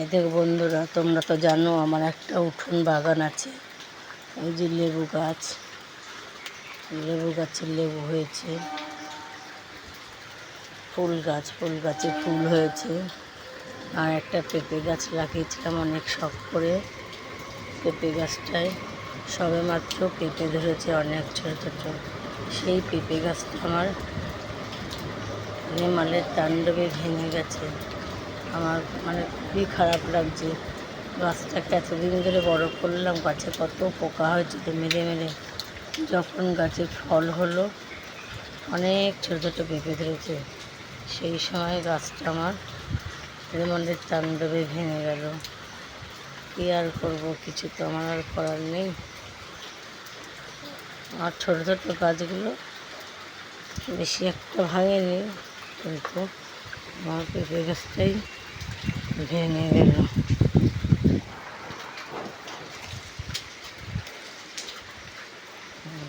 এই দেখো বন্ধুরা, তোমরা তো জানো আমার একটা উঠোন বাগান আছে। ওই যে লেবু গাছ, লেবু গাছের লেবু হয়েছে। ফুল গাছ, ফুল গাছে ফুল হয়েছে। আর একটা পেঁপে গাছ লাগিয়েছিলাম অনেক শখ করে। পেঁপে গাছটায় সবে মাত্র পেঁপে ধরেছে অনেক ছোটো ছোটো। সেই পেঁপে গাছটা আমার রেমালের তাণ্ডবে ভেঙে গেছে। আমার মানে খুবই খারাপ লাগছে। গাছটাকে এতদিন ধরে বড় করলাম, গাছে কত পোকা হয়েছিল মেরে মেরে। যখন গাছে ফল হলো, অনেক ছোটো ছোটো পেঁপে ধরেছে। সেই সময় গাছটা আমার রেমন্ডের তাণ্ডবে ভেঙে গেল। কী আর করব, কিছু তো আমার আর করার নেই। আর ছোটো ছোটো গাছগুলো বেশি একটা ভাঙেনি, কিন্তু আমার পেঁপে গাছটাই ভেঙে গেল।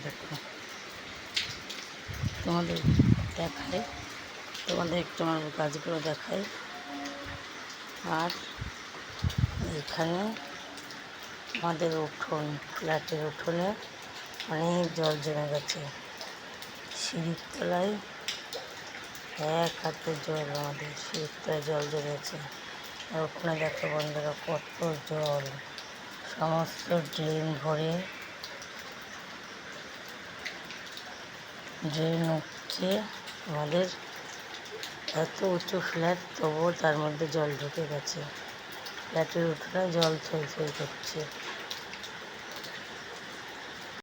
দেখো, তোমাদের দেখায়, তোমাদের একটু আমার গাছগুলো দেখায়। আর এখানে আমাদের উঠোন, ফ্ল্যাটের উঠোনে অনেক জল জমে গেছে। সিঁড়ির তলায় এক হাতে জল, আমাদের শীতটা জল জমেছে। আর ওখানে দেখো বন্ধুরা, কত জল। সমস্ত ড্রেন ভরে ড্রেন হচ্ছে আমাদের এত উঁচু ফ্ল্যাট, তবুও তার মধ্যে জল ঢুকে গেছে। ফ্ল্যাটের উঠোনে জল থই থই করছে।